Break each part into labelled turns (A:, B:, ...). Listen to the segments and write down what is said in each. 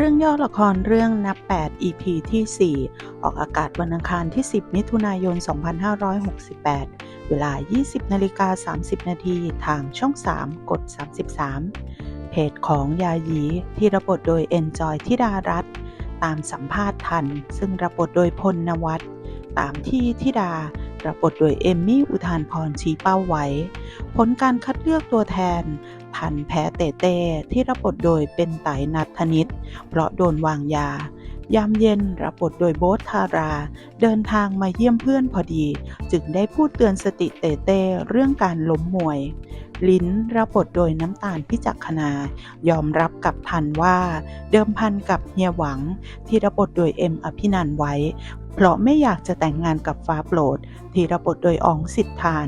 A: เรื่องย่อละครเรื่องนับ 8 EP ที่ 4 ออกอากาศวันอังคารที่ 10 มิถุนายน 2568 เวลา 20นาฬิกา30 นาทีทางช่อง 3 กด 33 เพจของยายีที่รับบทโดย Enjoy ทิดารัตตามสัมภาษณ์ทัน ซึ่งรับบทโดยพลนวัตตามที่ทิดา รับบทโดยเอมมี่อุทานพรชี้เป้าไว้ ผลการคัดเลือกตัวแทนทันแพ้เตเต้ที่รับบทโดยเป็นไตนัทธนิต เพราะโดนวางยา ยามเย็นรับบทโดยโบ๊ทธารา เดินทางมาเยี่ยมเพื่อนพอดี จึงได้พูดเตือนสติเตเต้เรื่องการล้มมวยลิ้นรับบทโดยน้ำตาลพิจักขณายอมรับกับทันว่า เดิมพันกับเฮียหวังที่รับบทโดยเอ็มอภินันไว้ เพราะไม่อยากจะแต่งงานกับฟ้าโปรดที่รับบทโดยอองสิทธาน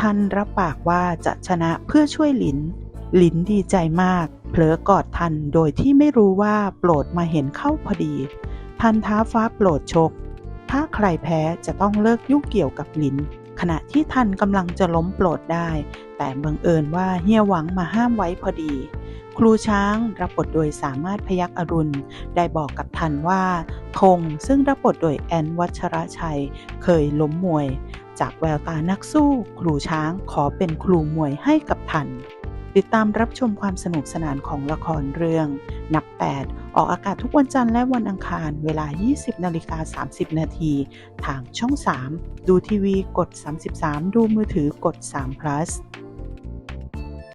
A: ทันรับปากว่าจะชนะเพื่อช่วยหลิน หลินดีใจมาก เผลอกอดทันโดยที่ไม่รู้ว่าโปรดมาเห็นเข้าพอดี ทันท้าฟ้าโปรดชก ถ้าใครแพ้จะต้องเลิกยุ่งเกี่ยวกับหลิน ขณะที่ทันกำลังจะล้มโปรดได้ แต่บังเอิญว่าเฮียหวังมาห้ามไว้พอดีครูช้างรับบทโดยสามารถพยักอรุณ ได้บอกกับทันว่า ธงซึ่งรับบทโดยแอนวัชรชัย เคยล้มมวย จากแววตานักสู้ ครูช้างขอเป็นครูมวยให้กับทัน ติดตามรับชมความสนุกสนานของละครเรื่อง นับ 8 ออกอากาศทุกวันจันทร์และวันอังคาร เวลา 20นาฬิกา30 นาทีทางช่อง 3 ดูทีวีกด 33 ดูมือถือกด3 plus